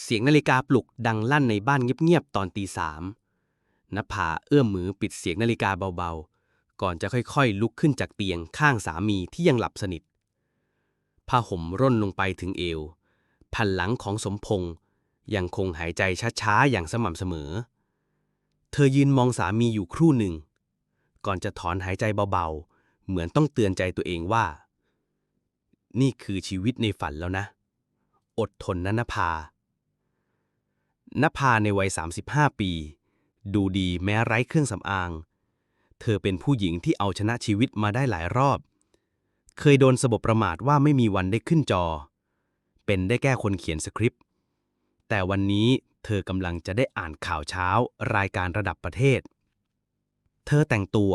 เสียงนาฬิกาปลุกดังลั่นในบ้านเงียบๆตอนตีสามนภาเอื้อมมือปิดเสียงนาฬิกาเบาๆ ก่อนจะค่อยๆ ลุกขึ้นจากเตียงข้างสามีที่ยังหลับสนิทผ้าห่มร่นลงไปถึงเอวแผ่นหลังของสมพงษ์ยังคงหายใจช้าๆ อย่างสม่ำเสมอ เธอยืนมองสามีอยู่ครู่หนึ่ง ก่อนจะถอนหายใจเบาๆ เหมือนต้องเตือนใจตัวเองว่า นี่คือชีวิตในฝันแล้วนะ อดทนนะนภา นภาในวัย 35 ปี ดูดีแม้ไร้เครื่องสำอาง เธอเป็นผู้หญิงที่เอาชนะชีวิตมาได้หลายรอบ เคยโดนสบประมาทว่าไม่มีวันได้ขึ้นจอ เป็นได้แก้คนเขียนสคริปต์ แต่วันนี้เธอกำลังจะได้อ่านข่าวเช้ารายการระดับประเทศ เธอแต่งตัว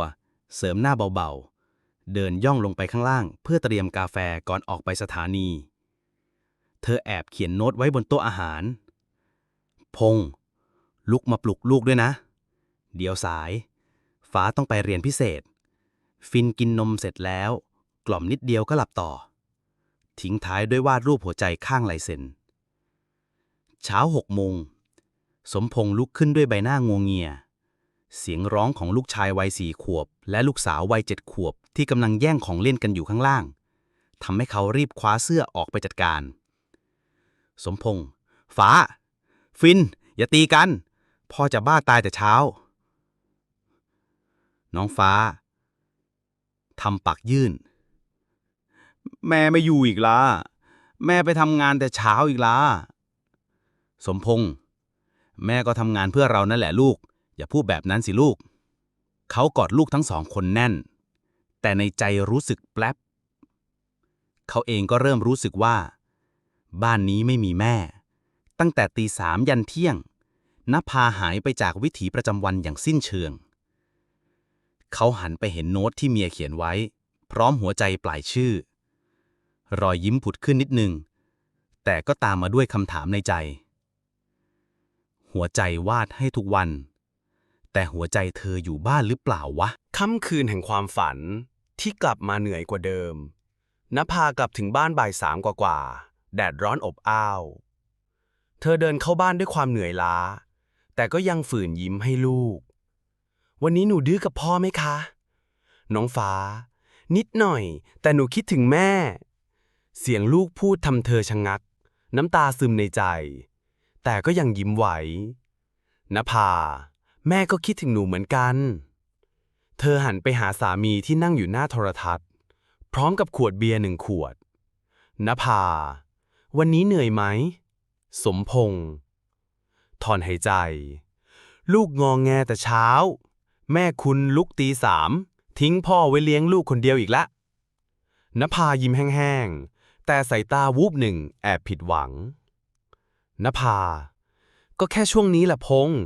เสริมหน้าเบาๆ เดินย่องลงไปข้างล่างเพื่อเตรียมกาแฟก่อนออกไปสถานี เธอแอบเขียนโน้ตไว้บนโต๊ะอาหาร พงษ์ลุกมาปลุกลูกด้วยนะ เดี๋ยวสาย ฟ้าต้องไปเรียนพิเศษ ฟินกินนมเสร็จแล้ว กล่อมนิดเดียวก็หลับต่อ ทิ้งท้ายด้วยวาดรูปหัวใจข้างลายเซ็น เช้าหกโมง สมพงษ์ลุกขึ้นด้วยใบหน้างวงเงีย เสียงร้องของลูกชายวัยสี่ขวบ และลูกสาววัยเจ็ดขวบที่กำลังแย่งของเล่นกันอยู่ข้างล่างทำให้เขารีบคว้าเสื้อออกไปจัดการ สมพงษ์ฟ้า ฟิน อย่าตีกัน พ่อจะบ้าตายแต่เช้า น้องฟ้าทำปากยื่น แม่ไม่อยู่อีกละแม่ไปทำงานแต่เช้าอีกละสมพงษ์แม่ก็ทำงานเพื่อเรานั่นแหละลูก อย่าพูดแบบนั้นสิลูก เขากอดลูกทั้งสองคนแน่น แต่ในใจรู้สึกแปลบเขาเองก็เริ่มรู้สึกว่า บ้านนี้ไม่มีแม่ ตั้งแต่ตีสามยันเที่ยงนภาหายไปจากวิถีประจำวันอย่างสิ้นเชิง เขาหันไปเห็นโน้ตที่เมียเขียนไว้ พร้อมหัวใจปลายชื่อ รอยยิ้มผุดขึ้นนิดหนึ่งแต่ก็ตามมาด้วยคำถามในใจ หัวใจวาดให้ทุกวัน แต่หัวใจเธออยู่บ้านหรือเปล่าวะ ค่ำคืนแห่งความฝันที่กลับมาเหนื่อยกว่าเดิมนภากลับถึงบ้านบ่ายสามกว่าๆแดดร้อนอบอ้าว เธอเดินเข้าบ้านด้วยความเหนื่อยล้า แต่ก็ยังฝืนยิ้มให้ลูก วันนี้หนูดื้อกับพ่อไหมคะ น้องฟ้า นิดหน่อย แต่หนูคิดถึงแม่ เสียงลูกพูดทำเธอชะงัก น้ำตาซึมในใจ แต่ก็ยังยิ้มไหวนภา แม่ก็คิดถึงหนูเหมือนกัน เธอหันไปหาสามีที่นั่งอยู่หน้าโทรทัศน์ พร้อมกับขวดเบียร์หนึ่งขวดนภา วันนี้เหนื่อยไหม สมพงษ์ถอนหายใจ ลูกงองแงแต่เช้า แม่คุณลุกตีสาม ทิ้งพ่อไว้เลี้ยงลูกคนเดียวอีกละนภายิ้มแห้งๆ แต่สายตาวูบหนึ่งแอบผิดหวังนภา ก็แค่ช่วงนี้แหละพงษ์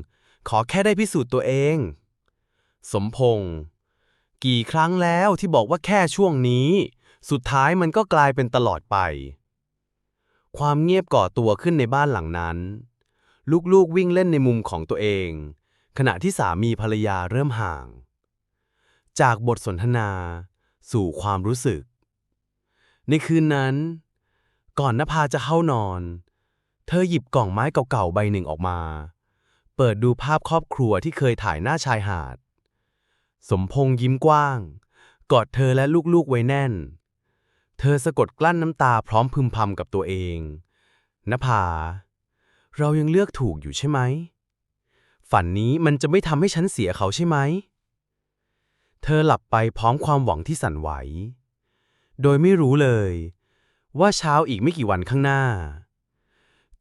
ขอแค่ได้พิสูจน์ตัวเอง สมพงษ์กี่ครั้งแล้วที่บอกว่าแค่ช่วงนี้ สุดท้ายมันก็กลายเป็นตลอดไป ความเงียบก่อตัวขึ้นในบ้านหลังนั้น ลูกๆวิ่งเล่นในมุมของตัวเอง ขณะที่สามีภรรยาเริ่มห่าง จากบทสนทนา สู่ความรู้สึก ในคืนนั้น ก่อนนภาจะเข้านอน เธอหยิบกล่องไม้เก่าๆใบหนึ่งออกมา เปิดดูภาพครอบครัวที่เคยถ่ายหน้าชายหาด สมพงษ์ยิ้มกว้าง กอดเธอและลูกๆไว้แน่น เธอสะกดกลั้นน้ำตาพร้อมพึมพำกับตัวเองนภา เรายังเลือกถูกอยู่ใช่ไหม ฝันนี้มันจะไม่ทำให้ฉันเสียเขาใช่ไหม เธอหลับไปพร้อมความหวังที่สั่นไหว โดยไม่รู้เลย ว่าเช้าอีกไม่กี่วันข้างหน้า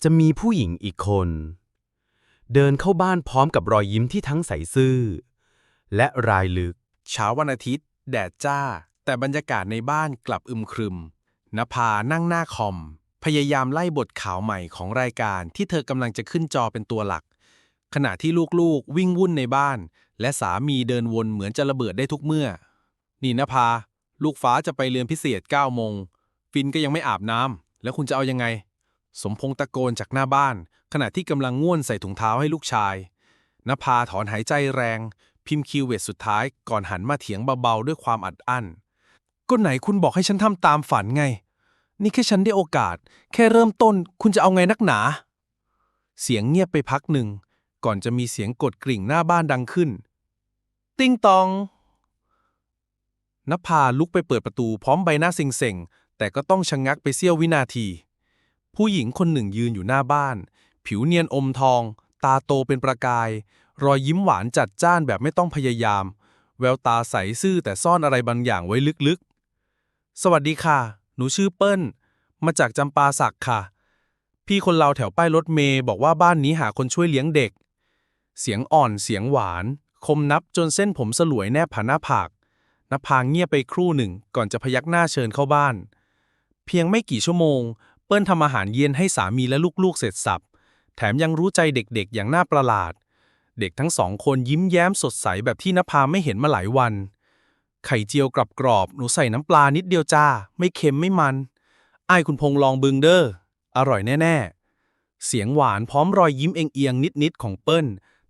จะมีผู้หญิงอีกคน เดินเข้าบ้านพร้อมกับรอยยิ้มที่ทั้งใสซื่อ และรายลึก เช้าวันอาทิตย์ แดดจ้า แต่บรรยากาศในบ้านกลับอึมครึมนภานั่งหน้าคอม พยายามไล่บทข่าวใหม่ของรายการที่เธอกำลังจะขึ้นจอเป็นตัวหลัก ขณะที่ลูกๆวิ่งวุ่นในบ้าน และสามีเดินวนเหมือนจะระเบิดได้ทุกเมื่อ นี่นภา ลูกฟ้าจะไปเรียนพิเศษ9โมง ฟินก็ยังไม่อาบน้ำแล้วคุณจะเอายังไง สมพงษ์ตะโกนจากหน้าบ้าน ขณะที่กำลังง่วนใส่ถุงเท้าให้ลูกชายนภาถอนหายใจแรง พิมพ์คีย์เวิร์ดสุดท้ายก่อนหันมาเถียงเบาๆด้วยความอัดอั้น ก็ไหนคุณบอกให้ฉันทำตามฝันไง นี่แค่ฉันได้โอกาส แค่เริ่มต้น คุณจะเอาไงนักหนา เสียงเงียบไปพักหนึ่ง ก่อนจะมีเสียงกดกริ่งหน้าบ้านดังขึ้น ติ้งตองนภาลุกไปเปิดประตูพร้อมใบหน้าเซ็งๆ แต่ก็ต้องชะงงักไปเสี้ยววินาที ผู้หญิงคนหนึ่งยืนอยู่หน้าบ้าน ผิวเนียนอมทอง ตาโตเป็นประกาย รอยยิ้มหวานจัดจ้านแบบไม่ต้องพยายาม แววตาใสซื่อแต่ซ่อนอะไรบางอย่างไว้ลึก สวัสดีค่ะ หนูชื่อเปิ้ล มาจากจำปาสักค่ะ พี่คนเราแถวป้ายรถเมย์บอกว่าบ้านนี้หาคนช่วยเลี้ยงเด็ก เสียงอ่อนเสียงหวาน คมนับจนเส้นผมสลวยแนบผ่านหน้าผากนภาเงียบไปครู่หนึ่งก่อนจะพยักหน้าเชิญเข้าบ้าน เพียงไม่กี่ชั่วโมง เปิ้ลทำอาหารเย็นให้สามีและลูกๆเสร็จสับ แถมยังรู้ใจเด็กๆ อย่างน่าประหลาด เด็กทั้งสองคนยิ้มแย้มสดใสแบบที่นภาไม่เห็นมาหลายวัน ไข่เจียวกรอบๆหนูใส่น้ำปลานิดเดียวจ้า ไม่เค็มไม่มัน ไอ้คุณพงลองบึงเด้อ อร่อยแน่ ๆ เสียงหวานพร้อมรอยยิ้มเอียงๆนิด ๆ ของเปิ้ล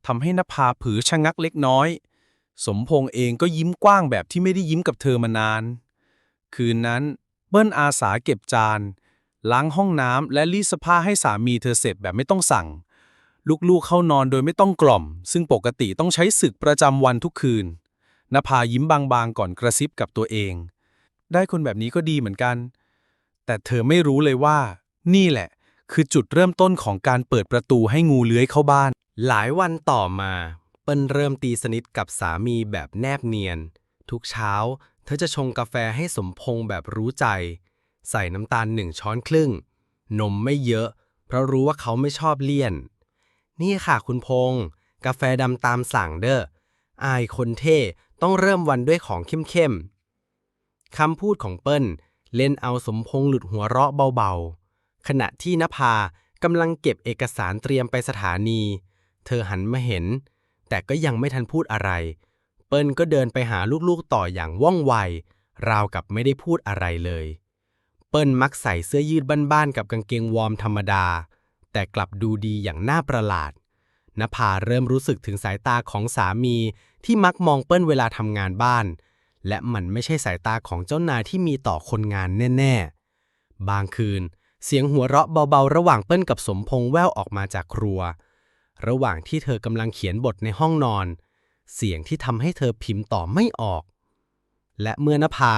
ทำให้นภาผือชะงักเล็กน้อย สมพงษ์เองก็ยิ้มกว้างแบบที่ไม่ได้ยิ้มกับเธอมานาน คืนนั้น เปิ้ลอาสาเก็บจาน ล้างห้องน้ำและรีดเสผ้าให้สามีเธอเสร็จแบบไม่ต้องสั่ง ลูกๆเข้านอนโดยไม่ต้องกล่อม ซึ่งปกติต้องใช้ศึกประจำวันทุกคืน นภายิ้มบางๆก่อนกระซิบกับตัวเอง ได้คนแบบนี้ก็ดีเหมือนกัน แต่เธอไม่รู้เลยว่า นี่แหละ คือจุดเริ่มต้นของการเปิดประตูให้งูเลื้อยเข้าบ้าน หลายวันต่อมา เปิ้ลเริ่มตีสนิทกับสามีแบบแนบเนียน ทุกเช้า เธอจะชงกาแฟให้สมพงษ์แบบรู้ใจ ใส่น้ำตาลหนึ่งช้อนครึ่ง นมไม่เยอะ เพราะรู้ว่าเขาไม่ชอบเลี่ยน นี่ค่ะคุณพงษ์กาแฟดำตามสั่งเด้อ อายคนเท่ต้องเริ่มวันด้วยของเข้มๆคำพูดของเปิ้ล เล่นเอาสมพงษ์หลุดหัวเราะเบาๆ ขณะที่นภากำลังเก็บเอกสารเตรียมไปสถานี เธอหันมาเห็น แต่ก็ยังไม่ทันพูดอะไร เปิ้ลก็เดินไปหาลูกๆต่ออย่างว่องไว ราวกับไม่ได้พูดอะไรเลย เปิ้ลมักใส่เสื้อยืดบ้านๆกับกางเกงวอร์มธรรมดา แต่กลับดูดีอย่างน่าประหลาด นภาเริ่มรู้สึกถึงสายตาของสามีที่มักมองเปิ้ลเวลาทำงานบ้าน และมันไม่ใช่สายตาของเจ้านายที่มีต่อคนงานแน่ ๆ บางคืน เสียงหัวเราะเบาๆ ระหว่างเปิ้ลกับสมพงษ์แว่วออกมาจากครัว ระหว่างที่เธอกำลังเขียนบทในห้องนอน เสียงที่ทำให้เธอพิมพ์ต่อไม่ออก และเมื่อนภา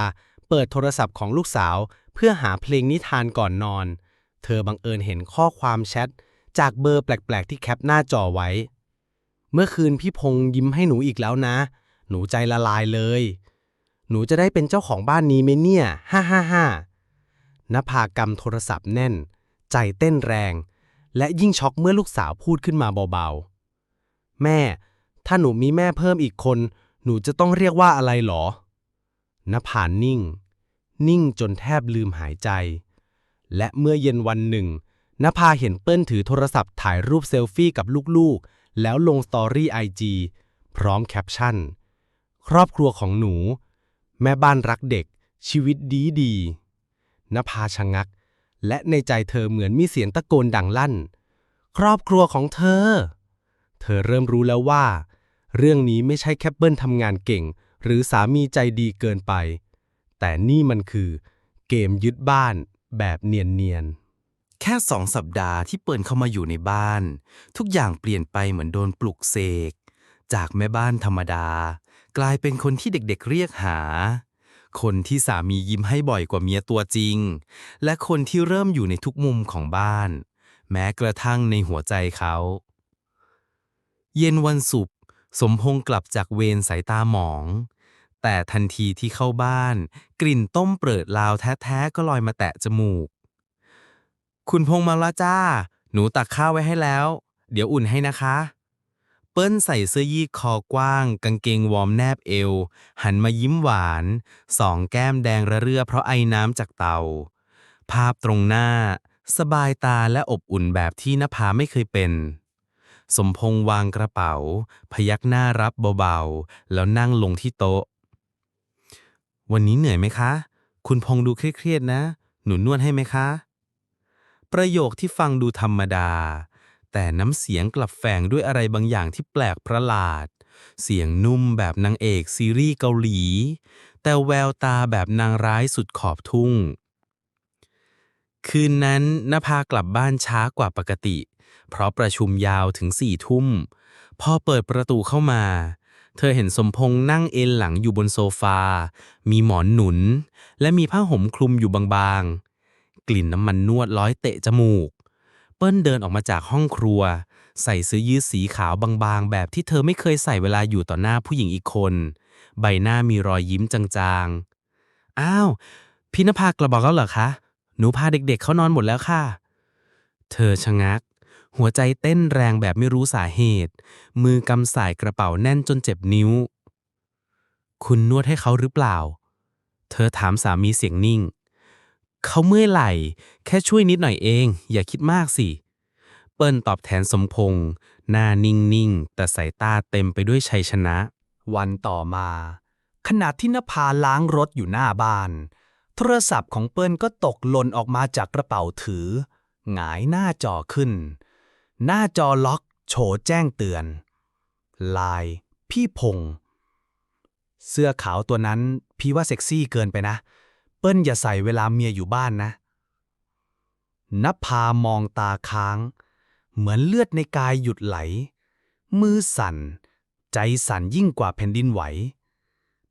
เปิดโทรศัพท์ของลูกสาวเพื่อหาเพลงนิทานก่อนนอน เธอบังเอิญเห็นข้อความแชท จากเบอร์แปลกๆ ที่แคปหน้าจอไว้ เมื่อคืนพี่พงษ์ยิ้มให้หนูอีกแล้วนะ หนูใจละลายเลย หนูจะได้เป็นเจ้าของบ้านนี้ไหมเนี่ย ฮ่าฮ่าฮ่านภากำโทรศัพท์แน่น ใจเต้นแรง และยิ่งช็อกเมื่อลูกสาวพูดขึ้นมาเบาๆ แม่ ถ้าหนูมีแม่เพิ่มอีกคน หนูจะต้องเรียกว่าอะไรหรอนภานิ่ง นิ่งจนแทบลืมหายใจ และเมื่อเย็นวันหนึ่ง นภาเห็นเปิ้ลถือโทรศัพท์ถ่ายรูปเซลฟี่กับลูกๆ แล้วลงสตอรี่ไอจีพร้อมแคปชั่น ครอบครัวของหนู แม่บ้านรักเด็ก ชีวิตดีดีนภาชะงัก และในใจเธอเหมือนมีเสียงตะโกนดังลั่น ครอบครัวของเธอ เธอเริ่มรู้แล้วว่า เรื่องนี้ไม่ใช่แค่เปิ้ลทำงานเก่ง หรือสามีใจดีเกินไป แต่นี่มันคือ เกมยึดบ้านแบบเนียนๆ แค่สองสัปดาห์ที่เปิลเข้ามาอยู่ในบ้าน ทุกอย่างเปลี่ยนไปเหมือนโดนปลุกเสก จากแม่บ้านธรรมดา กลายเป็นคนที่เด็กๆเรียกหา คนที่สามียิ้มให้บ่อยกว่าเมียตัวจริง และคนที่เริ่มอยู่ในทุกมุมของบ้าน แม้กระทั่งในหัวใจเขา เย็นวันศุกร์สมพงษ์กลับจากเวรสายตาหมอง แต่ทันทีที่เข้าบ้าน กลิ่นต้มเปิดลาวแท้ๆก็ลอยมาแตะจมูก คุณพงษ์มาละจ้า หนูตักข้าวไว้ให้แล้ว เดี๋ยวอุ่นให้นะคะ เปิ้ลใส่เสื้อยืดคอกว้าง กางเกงวอร์มแนบเอว หันมายิ้มหวาน สองแก้มแดงระเรื่อเพราะไอน้ำจากเตา ภาพตรงหน้า สบายตาและอบอุ่นแบบที่นภาไม่เคยเป็น สมพงษ์วางกระเป๋า พยักหน้ารับเบาๆ แล้วนั่งลงที่โต๊ะ วันนี้เหนื่อยไหมคะ คุณพงษ์ดูเครียดๆนะ หนูนวดให้ไหมคะ ประโยคที่ฟังดูธรรมดา แต่น้ำเสียงกลับแฝงด้วยอะไรบางอย่างที่แปลกประหลาด เสียงนุ่มแบบนางเอกซีรีส์เกาหลี แต่แววตาแบบนางร้ายสุดขอบทุ่ง คืนนั้นนภากลับบ้านช้ากว่าปกติ เพราะประชุมยาวถึงสี่ทุ่ม พอเปิดประตูเข้ามาเธอเห็นสมพงษ์นั่งเอนหลังอยู่บนโซฟา มีหมอนหนุน และมีผ้าห่มคลุมอยู่บางๆ กลิ่นน้ำมันนวดร้อยเตะจมูก เปิ้ลเดินออกมาจากห้องครัว ใส่เสื้อยืดสีขาวบางๆ แบบที่เธอไม่เคยใส่เวลาอยู่ต่อหน้าผู้หญิงอีกคน ใบหน้ามีรอยยิ้มจางๆ อ้าวพี่นภากลับอกแล้วเหรอคะ หนูพาเด็กๆเขานอนหมดแล้วค่ะ เธอชะงัก หัวใจเต้นแรงแบบไม่รู้สาเหตุ มือกำสายกระเป๋าแน่นจนเจ็บนิ้ว คุณนวดให้เขาหรือเปล่า เธอถามสามีเสียงนิ่ง เขาเมื่อยไหล่แค่ช่วยนิดหน่อยเอง อย่าคิดมากสิ เปิ้ลตอบแทนสมพงษ์หน้านิ่งๆ แต่สายตาเต็มไปด้วยชัยชนะ วันต่อมา ขณะที่นภาล้างรถอยู่หน้าบ้าน โทรศัพท์ของเปิ้ลก็ตกหล่นออกมาจากกระเป๋าถือ หงายหน้าจอขึ้น หน้าจอล็อก โฉแจ้งเตือน ลาย พี่พงษ์เสื้อขาวตัวนั้นพี่ว่าเซ็กซี่เกินไปนะเเปิ้ลอย่าใส่เวลาเมียอยู่บ้านนะนภามองตาค้าง เหมือนเลือดในกายหยุดไหล มือสั่น ใจสั่นยิ่งกว่าแผ่นดินไหว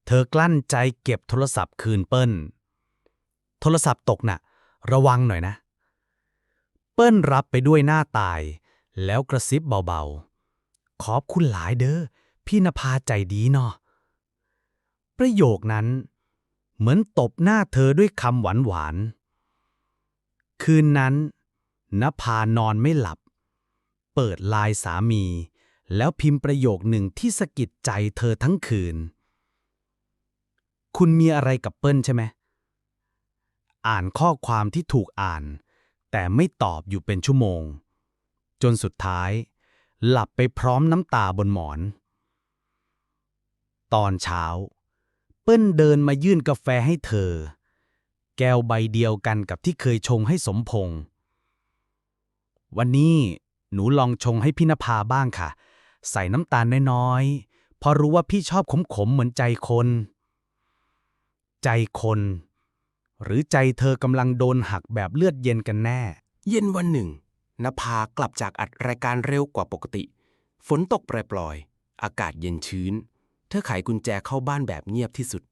เธอกลั้นใจเก็บโทรศัพท์คืนเปิ้ล โทรศัพท์ตกน่ะ ระวังหน่อยนะ เปิ้ลรับไปด้วยหน้าตาย แล้วกระซิบเบาๆ ขอบคุณหลายเด้อพี่นภาใจดีเนาะประโยคนั้น เหมือนตบหน้าเธอด้วยคำหวานหวานๆคืนนั้นนภานอนไม่หลับ เปิดไลน์สามี แล้วพิมพ์ประโยคหนึ่งที่สะกิดใจเธอทั้งคืน คุณมีอะไรกับเปิ้ลใช่ไหม อ่านข้อความที่ถูกอ่าน แต่ไม่ตอบอยู่เป็นชั่วโมง จนสุดท้าย หลับไปพร้อมน้ำตาบนหมอน ตอนเช้า ปิ้ลเดินมายื่นกาแฟให้เธอ แก้วใบเดียวกันกับที่เคยชงให้สมพงษ์วันนี้หนูลองชงให้พี่นภาบ้างค่ะ ใส่น้ำตาลน้อยๆเพราะรู้ว่าพี่ชอบขมๆเหมือนใจคน ใจคน หรือใจเธอกำลังโดนหักแบบเลือดเย็นกันแน่ เย็นวันหนึ่งนภากลับจากอัดรายการเร็วกว่าปกติ ฝนตกปล่อยๆ อากาศเย็นชื้น เธอไขกุญแจเข้าบ้านแบบเงียบที่สุด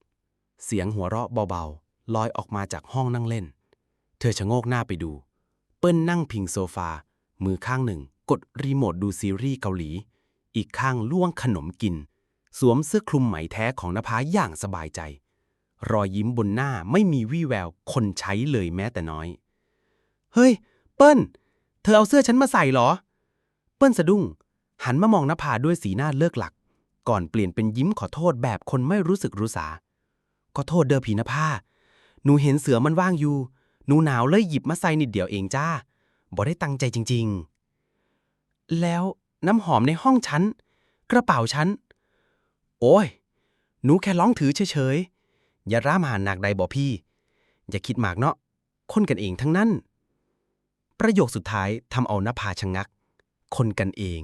เสียงหัวเราะเบาๆ ลอยออกมาจากห้องนั่งเล่น เธอชะโงกหน้าไปดู เปิ้ลนั่งพิงโซฟา มือข้างหนึ่ง กดรีโมทดูซีรีส์เกาหลี อีกข้างล่วงขนมกิน สวมเสื้อคลุมไหมแท้ของนภาอย่างสบายใจ รอยยิ้มบนหน้าไม่มีวี่แววคนใช้เลยแม้แต่น้อย เฮ้ย เปิ้ล เธอเอาเสื้อฉันมาใส่เหรอ เปิ้ลสะดุ้ง หันมามองนภาด้วยสีหน้าเลิกหลัก ก่อนเปลี่ยนเป็นยิ้มขอโทษแบบคนไม่รู้สึกรู้สา ขอโทษเด้อผีนภาหนูเห็นเสือมันว่างอยู่ หนูหนาวเลยหยิบมาใส่นิดเดียวเองจ้าบ่ได้ตั้งใจจริง ๆ แล้วน้ำหอมในห้องฉัน กระเป๋าฉัน โอ้ย หนูแค่ร้องถือเฉยๆ อย่าร่ามหาหนักใดบ่พี่ อย่าคิดมากเนาะ คนกันเองทั้งนั้น ประโยคสุดท้ายทำเอานภาชะงัก คนกันเอง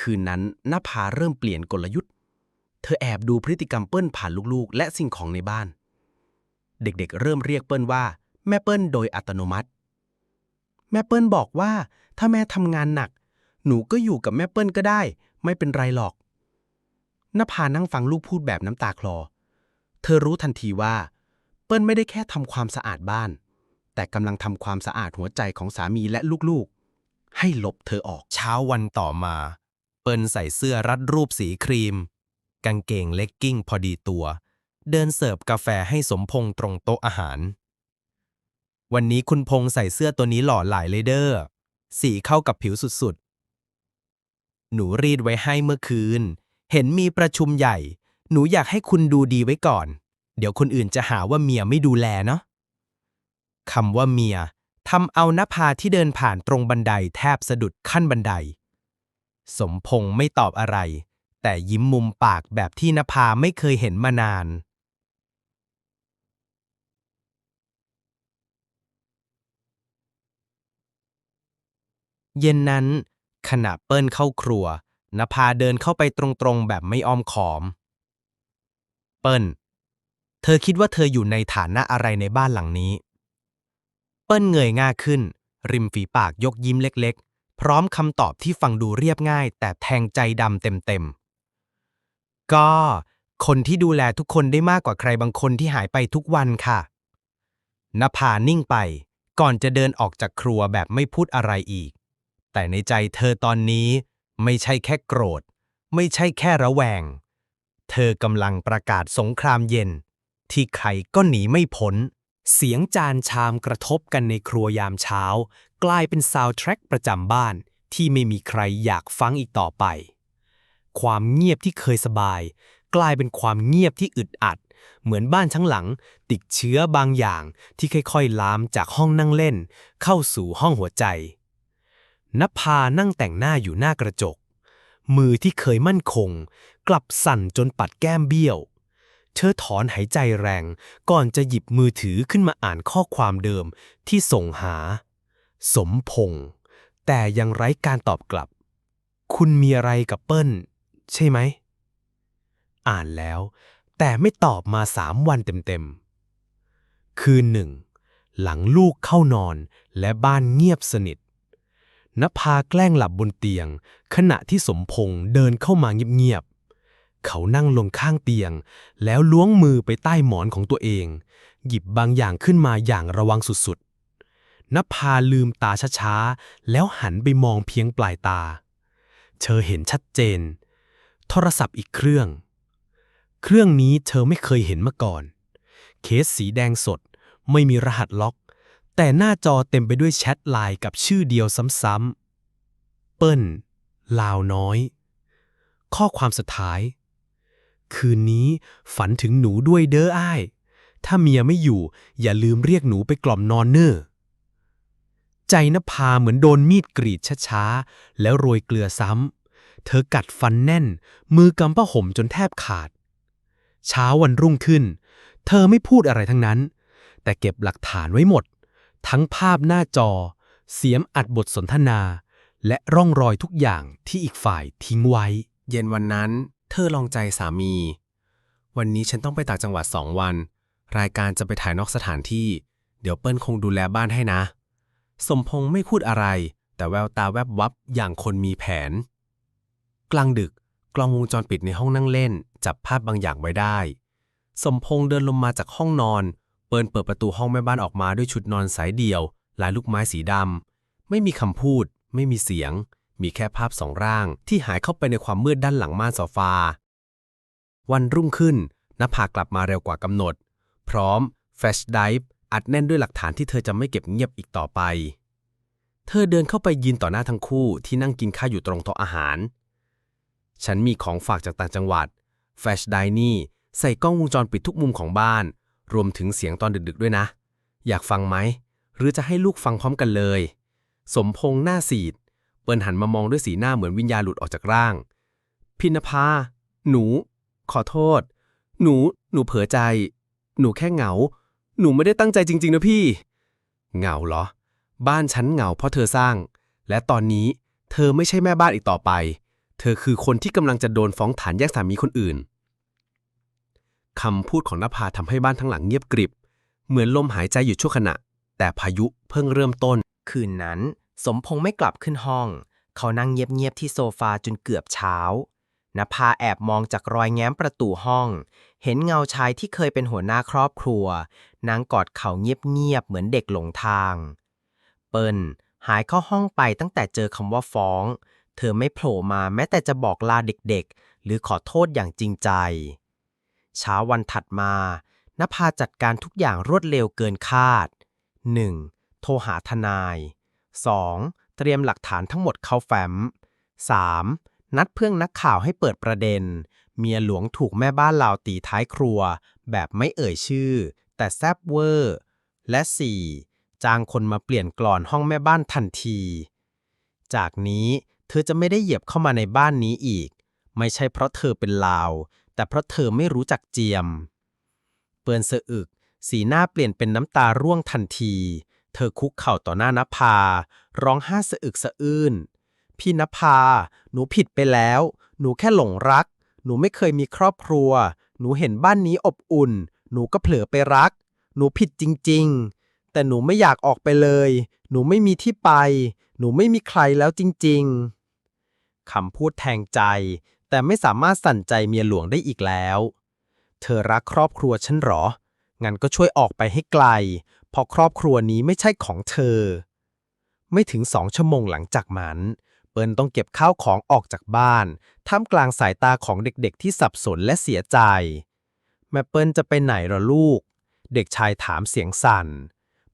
คืนนั้นนภาเริ่มเปลี่ยนกลยุทธ์ เธอแอบดูพฤติกรรมเปิ้ลผ่านลูกๆ และสิ่งของในบ้าน เด็กๆ เริ่มเรียกเปิ้ลว่า แม่เปิ้ลโดยอัตโนมัติ แม่เปิ้ลบอกว่า ถ้าแม่ทำงานหนัก หนูก็อยู่กับแม่เปิ้ลก็ได้ ไม่เป็นไรหรอกนภานั่งฟังลูกพูดแบบน้ำตาคลอ เธอรู้ทันทีว่า เปิ้ลไม่ได้แค่ทำความสะอาดบ้าน แต่กำลังทำความสะอาดหัวใจของสามีและลูกๆ ให้ลบเธอออก เช้าวันต่อมา เปิ้ลใส่เสื้อรัดรูปสีครีม กางเกงเลกกิ้งพอดีตัว เดินเสิร์ฟกาแฟให้สมพงษ์ตรงโต๊ะอาหาร วันนี้คุณพงษ์ใส่เสื้อตัวนี้หล่อหลายเลยเดอร์สีเข้ากับผิวสุดๆ หนูรีดไว้ให้เมื่อคืน เห็นมีประชุมใหญ่ หนูอยากให้คุณดูดีไว้ก่อน เดี๋ยวคนอื่นจะหาว่าเมียไม่ดูแลเนาะคำว่าเมียทำเอานภาที่เดินผ่านตรงบันไดแทบสะดุดขั้นบันได สมพงษ์ไม่ตอบอะไร แต่ยิ้มมุมปากแบบที่นภาไม่เคยเห็นมานาน เย็นนั้น ขณะเปิ้ลเข้าครัวนภาเดินเข้าไปตรงๆ แบบไม่อ้อมขอม เปิ้ล เธอคิดว่าเธออยู่ในฐานะอะไรในบ้านหลังนี้ เปิ้ลเงยหน้าขึ้น ริมฝีปากยกยิ้มเล็กๆ พร้อมคำตอบที่ฟังดูเรียบง่าย แต่แทงใจดำเต็มๆ ก็ คนที่ดูแลทุกคนได้มากกว่าใครบางคนที่หายไปทุกวันค่ะนภานิ่งไป ก่อนจะเดินออกจากครัวแบบไม่พูดอะไรอีก แต่ในใจเธอตอนนี้ไม่ใช่แค่โกรธ ไม่ใช่แค่ระแวง เธอกำลังประกาศสงครามเย็น ที่ใครก็หนีไม่พ้น เสียงจานชามกระทบกันในครัวยามเช้า กลายเป็นซาวด์แทร็กประจำบ้านที่ไม่มีใครอยากฟังอีกต่อไป ความเงียบที่เคยสบาย กลายเป็นความเงียบที่อึดอัด เหมือนบ้านทั้งหลัง ติดเชื้อบางอย่างที่ค่อยๆลามจากห้องนั่งเล่น เข้าสู่ห้องหัวใจนภานั่งแต่งหน้าอยู่หน้ากระจก มือที่เคยมั่นคง กลับสั่นจนปัดแก้มเบี้ยว เธอถอนหายใจแรง ก่อนจะหยิบมือถือขึ้นมาอ่านข้อความเดิมที่ส่งหา สมพงษ์แต่ยังไร้การตอบกลับ คุณมีอะไรกับเปิ้ล ใช่ไหม อ่านแล้ว แต่ไม่ตอบมาสามวันเต็มๆ คืนหนึ่ง หลังลูกเข้านอนและบ้านเงียบสนิทนภาแกล้งหลับบนเตียง ขณะที่สมพงษ์เดินเข้ามาเงียบๆ เขานั่งลงข้างเตียง แล้วล้วงมือไปใต้หมอนของตัวเอง หยิบบางอย่างขึ้นมาอย่างระวังสุดๆนภาลืมตาช้าๆ แล้วหันไปมองเพียงปลายตา เธอเห็นชัดเจน โทรศัพท์อีกเครื่อง เครื่องนี้เธอไม่เคยเห็นมาก่อน เคสสีแดงสด ไม่มีรหัสล็อก แต่หน้าจอเต็มไปด้วยแชทไลน์กับชื่อเดียวซ้ำๆ เปิ้ล ลาวน้อย ข้อความสุดท้าย คืนนี้ฝันถึงหนูด้วยเด้ออ้าย ถ้าเมียไม่อยู่ อย่าลืมเรียกหนูไปกล่อมนอนเน้อใจนภาเหมือนโดนมีดกรีดช้าๆ แล้วโรยเกลือซ้ำ เธอกัดฟันแน่น มือกำผ้าห่มจนแทบขาด เช้าวันรุ่งขึ้น เธอไม่พูดอะไรทั้งนั้น แต่เก็บหลักฐานไว้หมด ทั้งภาพหน้าจอ เสียมอัดบทสนทนา และร่องรอยทุกอย่างที่อีกฝ่ายทิ้งไว้ เย็นวันนั้น เธอลองใจสามี วันนี้ฉันต้องไปต่างจังหวัดสองวัน รายการจะไปถ่ายนอกสถานที่ เดี๋ยวเปิ้ลคงดูแลบ้านให้นะ สมพงษ์ไม่พูดอะไร แต่แววตาแวบวับอย่างคนมีแผน กลางดึกกล้องวงจรปิดในห้องนั่งเล่น จับภาพบางอย่างไว้ได้ สมพงษ์เดินลงมาจากห้องนอน เปิดเปิดประตูห้องแม่บ้านออกมาด้วยชุดนอนสายเดี่ยว ลายลูกไม้สีดำไม่มีคำพูด ไม่มีเสียง มีแค่ภาพสองร่างที่หายเข้าไปในความมืดด้านหลังม่านโซฟา วันรุ่งขึ้นนภากลับมาเร็วกว่ากำหนด พร้อมแฟชไดฟ์อัดแน่นด้วยหลักฐานที่เธอจะไม่เก็บเงียบอีกต่อไป เธอเดินเข้าไปยืนต่อหน้าทั้งคู่ที่นั่งกินข้าวอยู่ตรงโต๊ะอาหาร ฉันมีของฝากจากต่างจังหวัด แฟชไดนี่ใส่กล้องวงจรปิดทุกมุมของบ้าน รวมถึงเสียงตอนดึกๆด้วยนะ อยากฟังไหม หรือจะให้ลูกฟังพร้อมกันเลย สมพงษ์หน้าสีด ปิ้ลหันมามองด้วยสีหน้าเหมือนวิญญาณหลุดออกจากร่าง พินภา หนู ขอโทษ หนู หนูเผลอใจ หนูแค่เหงา หนูไม่ได้ตั้งใจจริง ๆ นะพี่ เหงาเหรอ บ้านฉันเหงาเพราะเธอสร้าง และตอนนี้เธอไม่ใช่แม่บ้านอีกต่อไป เธอคือคนที่กำลังจะโดนฟ้องฐานแยกสามีคนอื่นคำพูดของนภาทำให้บ้านทั้งหลังเงียบกริบ เหมือนลมหายใจหยุดชั่วขณะ แต่พายุเพิ่งเริ่มต้น คืนนั้น สมพงษ์ไม่กลับขึ้นห้อง เขานั่งเงียบๆที่โซฟาจนเกือบเช้านภาแอบมองจากรอยแง้มประตูห้อง เห็นเงาชายที่เคยเป็นหัวหน้าครอบครัวนั่งกอดเขาเงียบๆเหมือนเด็กหลงทาง เปิ้ลหายเข้าห้องไปตั้งแต่เจอคำว่าฟ้อง เธอไม่โผล่มาแม้แต่จะบอกลาเด็กๆ หรือขอโทษอย่างจริงใจ เช้าวันถัดมานภาจัดการทุกอย่างรวดเร็วเกินคาด 1. โทรหาทนาย 2. เตรียมหลักฐานทั้งหมดเข้าแฟ้ม 3. นัดเพื่อนนักข่าวให้เปิดประเด็น เมียหลวงถูกแม่บ้านลาวตีท้ายครัว แบบไม่เอ่ยชื่อ แต่แซบเวอร์ และ 4. จ้างคนมาเปลี่ยนกลอนห้องแม่บ้านทันที จากนี้เธอจะไม่ได้เหยียบเข้ามาในบ้านนี้อีก ไม่ใช่เพราะเธอเป็นลาว แต่เพราะเธอไม่รู้จักเจียม เปินเสะอึก สีหน้าเปลี่ยนเป็นน้ำตาร่วงทันที เธอคุกเข่าต่อหน้านภา ร้องไห้สะอึกสะอื้น พี่นภา หนูผิดไปแล้ว หนูแค่หลงรัก หนูไม่เคยมีครอบครัว หนูเห็นบ้านนี้อบอุ่น หนูก็เผลอไปรัก หนูผิดจริง ๆ แต่หนูไม่อยากออกไปเลย หนูไม่มีที่ไป หนูไม่มีใครแล้วจริง ๆ คำพูดแทงใจ แต่ไม่สามารถสั่นใจเมียหลวงได้อีกแล้ว เธอรักครอบครัวฉันหรอ งั้นก็ช่วยออกไปให้ไกล เพราะครอบครัวนี้ไม่ใช่ของเธอ ไม่ถึงสองชั่วโมงหลังจากนั้น เปิ้ลต้องเก็บข้าวของออกจากบ้าน ท่ามกลางสายตาของเด็กๆ ที่สับสนและเสียใจ แม่เปิ้ลจะไปไหนหรอลูก เด็กชายถามเสียงสั่น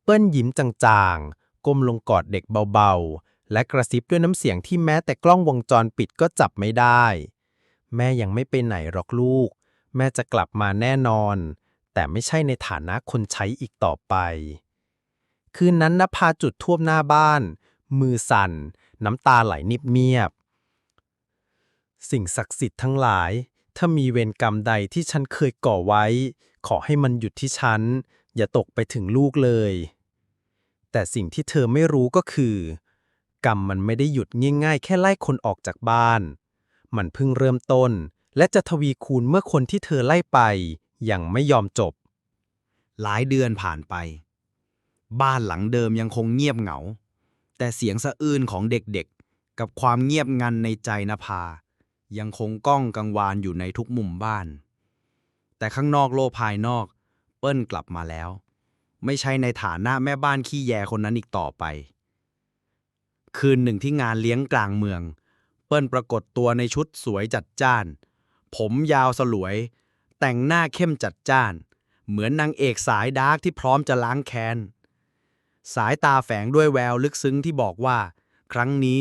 เปิ้ลยิ้มจางๆ ก้มลงกอดเด็กเบาๆ และกระซิบด้วยน้ำเสียงที่แม้แต่กล้องวงจรปิดก็จับไม่ได้ แม่ยังไม่ไปไหนหรอกลูก แม่จะกลับมาแน่นอน แต่ไม่ใช่ในฐานะคนใช้อีกต่อไป คืนนั้นนภาจุดท่วมหน้าบ้าน มือสั่น น้ำตาไหลนิบเมียบ สิ่งศักดิ์สิทธิ์ทั้งหลาย ถ้ามีเวรกรรมใดที่ฉันเคยก่อไว้ ขอให้มันหยุดที่ฉัน อย่าตกไปถึงลูกเลย แต่สิ่งที่เธอไม่รู้ก็คือ กรรมมันไม่ได้หยุดง่ายๆ แค่ไล่คนออกจากบ้าน มันเพิ่งเริ่มต้นและจะทวีคูณเมื่อคนที่เธอไล่ไป ยังไม่ยอมจบ หลายเดือนผ่านไป บ้านหลังเดิมยังคงเงียบเหงา แต่เสียงสะอื้นของเด็กๆ กับความเงียบงันในใจนภา ยังคงก้องกังวานอยู่ในทุกมุมบ้าน แต่ข้างนอกโลกภายนอก เปิ้ลกลับมาแล้ว ไม่ใช่ในฐานะแม่บ้านขี้แยคนนั้นอีกต่อไป คืนหนึ่งที่งานเลี้ยงกลางเมือง เปิ้ลปรากฏตัวในชุดสวยจัดจ้าน ผมยาวสลวย แต่งหน้าเข้มจัดจ้าน เหมือนนางเอกสายดาร์กที่พร้อมจะล้างแค้น สายตาแฝงด้วยแววลึกซึ้งที่บอกว่า ครั้งนี้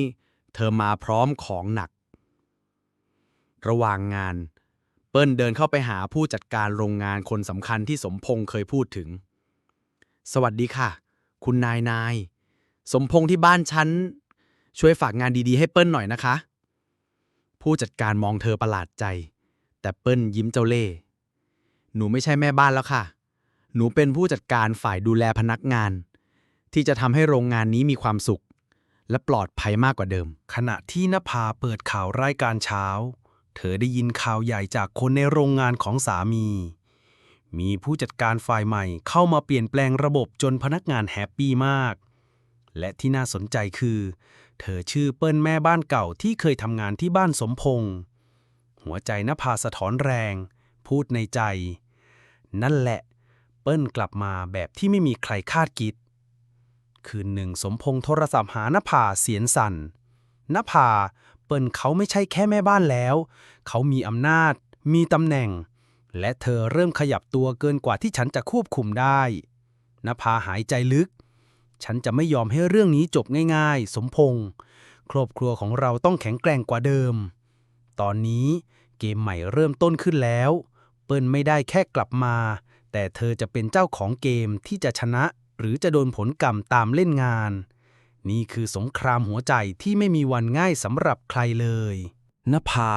เธอมาพร้อมของหนัก ระหว่างงาน เปิ้ลเดินเข้าไปหาผู้จัดการโรงงานคนสำคัญที่สมพงษ์เคยพูดถึง สวัสดีค่ะ คุณนายนาย สมพงษ์ที่บ้านฉัน ช่วยฝากงานดีๆให้เปิ้ลหน่อยนะคะ ผู้จัดการมองเธอประหลาดใจ แต่เปิ้ลยิ้มเจ้าเล่ห์ หนูไม่ใช่แม่บ้านแล้วค่ะ หนูเป็นผู้จัดการฝ่ายดูแลพนักงาน ที่จะทำให้โรงงานนี้มีความสุข และปลอดภัยมากกว่าเดิม ขณะที่นภาเปิดข่าวรายการเช้า เธอได้ยินข่าวใหญ่จากคนในโรงงานของสามี มีผู้จัดการฝ่ายใหม่เข้ามาเปลี่ยนแปลงระบบจนพนักงานแฮปปี้มาก และที่น่าสนใจคือ เธอชื่อเปิ้ลแม่บ้านเก่าที่เคยทำงานที่บ้านสมพงษ์หัวใจนภาสะท้อนแรง พูดในใจ นั่นแหละ เปิ้ลกลับมาแบบที่ไม่มีใครคาดคิด คืนหนึ่งสมพงษ์โทรศัพท์หานภาเสียงสั่นนภาเปิ้ลเขาไม่ใช่แค่แม่บ้านแล้ว เขามีอำนาจ มีตำแหน่ง และเธอเริ่มขยับตัวเกินกว่าที่ฉันจะควบคุมได้นภาหายใจลึก ฉันจะไม่ยอมให้เรื่องนี้จบง่ายๆ สมพงษ์ครอบครัวของเราต้องแข็งแกร่งกว่าเดิม ตอนนี้เกมใหม่เริ่มต้นขึ้นแล้ว เปิ้ลไม่ได้แค่กลับมา แต่เธอจะเป็นเจ้าของเกมที่จะชนะ หรือจะโดนผลกรรมตามเล่นงาน นี่คือสงครามหัวใจที่ไม่มีวันง่ายสำหรับใครเลยนภา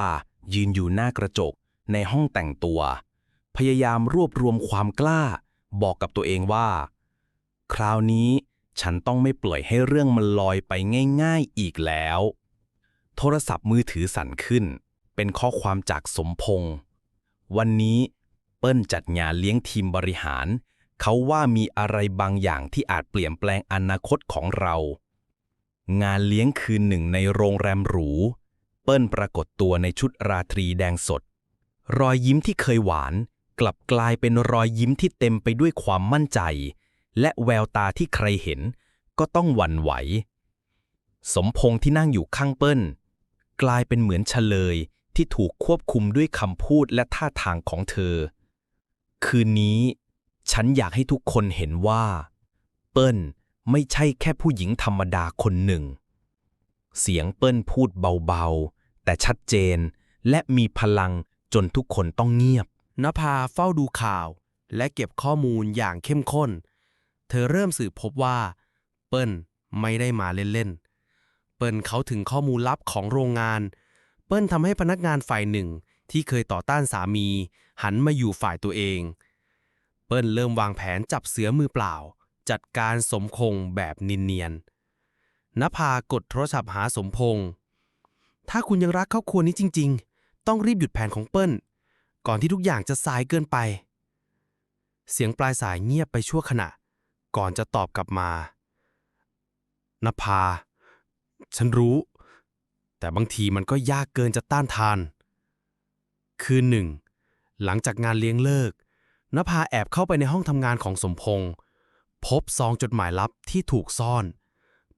ยืนอยู่หน้ากระจก ในห้องแต่งตัว พยายามรวบรวมความกล้า บอกกับตัวเองว่า คราวนี้ฉันต้องไม่ปล่อยให้เรื่องมันลอยไปง่ายๆอีกแล้ว โทรศัพท์มือถือสั่นขึ้น เป็นข้อความจากสมพงษ์ วันนี้เปิ้ลจัดงานเลี้ยงทีมบริหาร เขาว่ามีอะไรบางอย่างที่อาจเปลี่ยนแปลงอนาคตของเรา งานเลี้ยงคืนหนึ่งในโรงแรมหรู เปิ้ลปรากฏตัวในชุดราตรีแดงสด รอยยิ้มที่เคยหวาน กลับกลายเป็นรอยยิ้มที่เต็มไปด้วยความมั่นใจ และแววตาที่ใครเห็น ก็ต้องหวั่นไหว สมพงษ์ที่นั่งอยู่ข้างเปิ้ล กลายเป็นเหมือนเฉลย ที่ถูกควบคุมด้วยคำพูดและท่าทางของเธอ คืนนี้ ฉันอยากให้ทุกคนเห็นว่า เปิ้ลไม่ใช่แค่ผู้หญิงธรรมดาคนหนึ่ง เสียงเปิ้ลพูดเบาๆ แต่ชัดเจนและมีพลังจนทุกคนต้องเงียบนภาเฝ้าดูข่าว และเก็บข้อมูลอย่างเข้มข้น เธอเริ่มสืบพบว่า เปิ้ลไม่ได้มาเล่นๆ เปิ้ลเขาถึงข้อมูลลับของโรงงาน เปิ้ลทำให้พนักงานฝ่ายหนึ่งที่เคยต่อต้านสามี หันมาอยู่ฝ่ายตัวเอง เปิ้ลเริ่มวางแผนจับเสือมือเปล่า จัดการสมคงแบบนินเนียนนภากดโทรศัพท์หาสมพงษ์ถ้าคุณยังรักครอบครัวนี้จริง ๆ ต้องรีบหยุดแผนของเปิ้ล ก่อนที่ทุกอย่างจะสายเกินไป เสียงปลายสายเงียบไปชั่วขณะ ก่อนจะตอบกลับมานภา ฉันรู้ แต่บางทีมันก็ยากเกินจะต้านทาน คืนหนึ่ง หลังจากงานเลี้ยงเลิกนภาแอบเข้าไปในห้องทำงานของสมพงษ์พบซองจดหมายลับที่ถูกซ่อน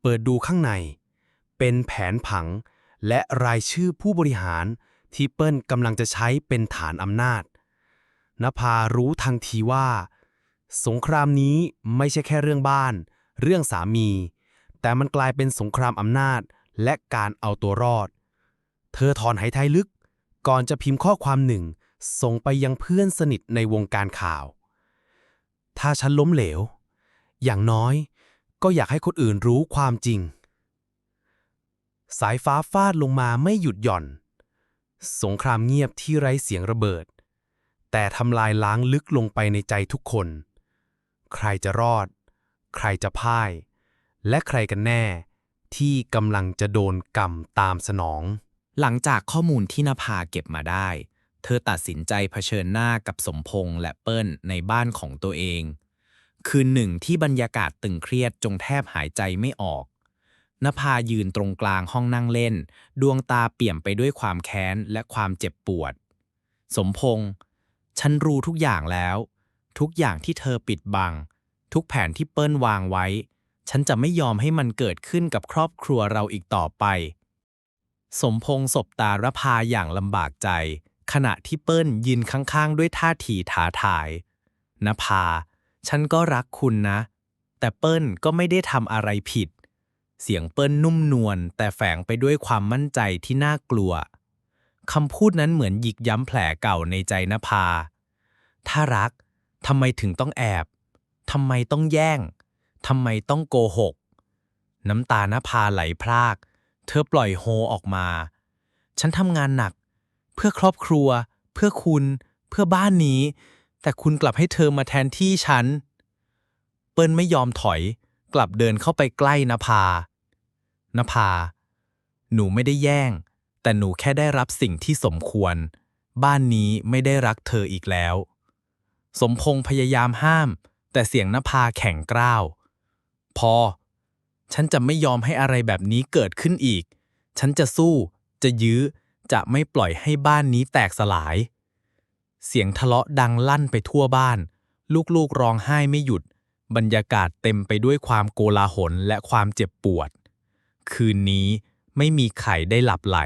เปิดดูข้างใน เป็นแผนผังและรายชื่อผู้บริหารที่เปิ้ลกำลังจะใช้เป็นฐานอำนาจนภารู้ทันทีว่า สงครามนี้ไม่ใช่แค่เรื่องบ้าน เรื่องสามี แต่มันกลายเป็นสงครามอำนาจ และการเอาตัวรอด เธอถอนหายใจลึก ก่อนจะพิมพ์ข้อความหนึ่ง ส่งไปยังเพื่อนสนิทในวงการข่าว ถ้าฉันล้มเหลว อย่างน้อย ก็อยากให้คนอื่นรู้ความจริง สายฟ้าฟาดลงมาไม่หยุดหย่อน สงครามเงียบที่ไร้เสียงระเบิด แต่ทำลายล้างลึกลงไปในใจทุกคน ใครจะรอด ใครจะพ่าย และใครกันแน่ ที่กำลังจะโดนกรรมตามสนอง หลังจากข้อมูลที่นภาเก็บมาได้ เธอตัดสินใจเผชิญหน้ากับสมพงษ์และเปิ้ลในบ้านของตัวเอง คืนหนึ่งที่บรรยากาศตึงเครียดจงแทบหายใจไม่ออกนภายืนตรงกลางห้องนั่งเล่น ดวงตาเปี่ยมไปด้วยความแค้นและความเจ็บปวด สมพงษ์ฉันรู้ทุกอย่างแล้ว ทุกอย่างที่เธอปิดบัง ทุกแผนที่เปิ้ลวางไว้ ฉันจะไม่ยอมให้มันเกิดขึ้นกับครอบครัวเราอีกต่อไป สมพงษ์สบตาระพาอย่างลำบากใจ ขณะที่เปิ้ลยืนข้างๆ ด้วยท่าทีท้าทายนภา ฉันก็รักคุณนะ แต่เปิ้ลก็ไม่ได้ทำอะไรผิด เสียงเปิ้ลนุ่มนวลแต่แฝงไปด้วยความมั่นใจที่น่ากลัวคำพูดนั้นเหมือนหยิกย้ำแผลเก่าในใจนภา ถ้ารักทำไมถึงต้องแอบทำไมต้องแย่ง ทำไมต้องโกหก น้ำตานภาไหลพราก เธอปล่อยโฮออกมา ฉันทำงานหนัก เพื่อครอบครัว เพื่อคุณ เพื่อบ้านนี้ แต่คุณกลับให้เธอมาแทนที่ฉัน เปิ้ลไม่ยอมถอย กลับเดินเข้าไปใกล้นภานภา หนูไม่ได้แย่ง แต่หนูแค่ได้รับสิ่งที่สมควร บ้านนี้ไม่ได้รักเธออีกแล้ว สมพงษ์พยายามห้าม แต่เสียงนภาแข็งกร้าว พอ ฉันจะไม่ยอมให้อะไรแบบนี้เกิดขึ้นอีก ฉันจะสู้ จะยื้อ จะไม่ปล่อยให้บ้านนี้แตกสลาย เสียงทะเลาะดังลั่นไปทั่วบ้าน ลูกๆร้องไห้ไม่หยุด บรรยากาศเต็มไปด้วยความโกลาหลและความเจ็บปวด คืนนี้ไม่มีใครได้หลับไหล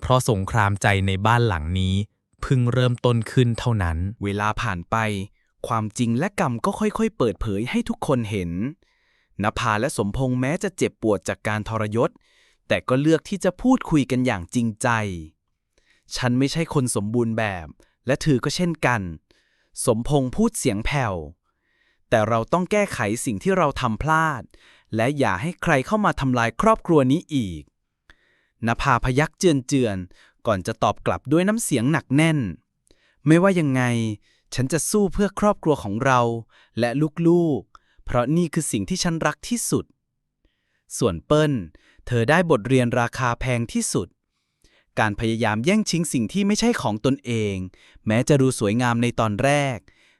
เพราะสงครามใจในบ้านหลังนี้เพิ่งเริ่มต้นขึ้นเท่านั้น เวลาผ่านไป ความจริงและกรรมก็ค่อยๆ เปิดเผยให้ทุกคนเห็น นภาและสมพงษ์แม้จะเจ็บปวดจากการทรยศ แต่ก็เลือกที่จะพูดคุยกันอย่างจริงใจ ฉันไม่ใช่คนสมบูรณ์แบบ และเธอก็เช่นกัน สมพงษ์พูดเสียงแผ่ว แต่เราต้องแก้ไขสิ่งที่เราทำพลาด และอย่าให้ใครเข้ามาทำลายครอบครัวนี้อีกนภาพยักเจือนเจือนก่อนจะตอบกลับด้วยน้ำเสียงหนักแน่น ไม่ว่ายังไง ฉันจะสู้เพื่อครอบครัวของเรา และลูกๆ เพราะนี่คือสิ่งที่ฉันรักที่สุด ส่วนเปิ้ล เธอได้บทเรียนราคาแพงที่สุด การพยายามแย่งชิงสิ่งที่ไม่ใช่ของตนเอง แม้จะดูสวยงามในตอนแรก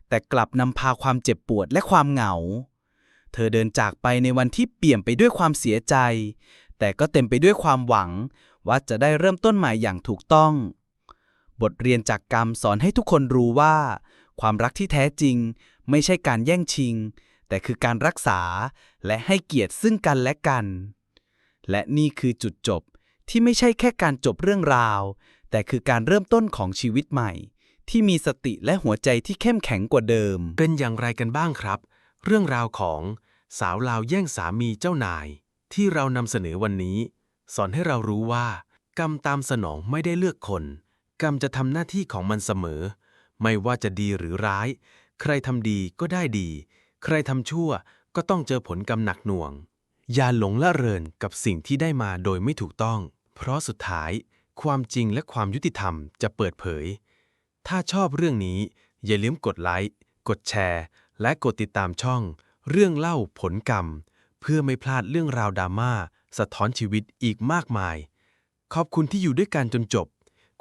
แต่กลับนำพาความเจ็บปวดและความเหงา เธอเดินจากไปในวันที่เปี่ยมไปด้วยความเสียใจ แต่ก็เต็มไปด้วยความหวัง ว่าจะได้เริ่มต้นใหม่อย่างถูกต้อง บทเรียนจากกรรมสอนให้ทุกคนรู้ว่า ความรักที่แท้จริง ไม่ใช่การแย่งชิง แต่คือการรักษาและให้เกียรติซึ่งกันและกัน และนี่คือจุดจบที่ไม่ใช่แค่การจบเรื่องราว แต่คือการเริ่มต้นของชีวิตใหม่ ที่มีสติและหัวใจที่เข้มแข็งกว่าเดิม เป็นอย่างไรกันบ้างครับ เรื่องราวของสาวลาวแย่งสามีเจ้านาย ที่เรานำเสนอวันนี้ สอนให้เรารู้ว่า กรรมตามสนองไม่ได้เลือกคน กรรมจะทำหน้าที่ของมันเสมอ ไม่ว่าจะดีหรือร้าย ใครทำดีก็ได้ดี ใครทำชั่วก็ต้องเจอผลกรรมหนักหน่วง อย่าหลงละเรินกับสิ่งที่ได้มาโดยไม่ถูกต้อง เพราะสุดท้าย ความจริงและความยุติธรรมจะเปิดเผย ถ้าชอบเรื่องนี้ อย่าลืมกดไลค์ กดแชร์ และกดติดตามช่อง เรื่องเล่าผลกรรม เพื่อไม่พลาดเรื่องราวดราม่าสะท้อนชีวิตอีกมากมาย ขอบคุณที่อยู่ด้วยกันจนจบ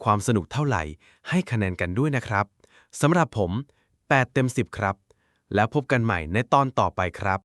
ความสนุกเท่าไหร่ให้คะแนนกันด้วยนะครับสำหรับผม 8 เต็ม 10 ครับ แล้วพบกันใหม่ในตอนต่อไปครับ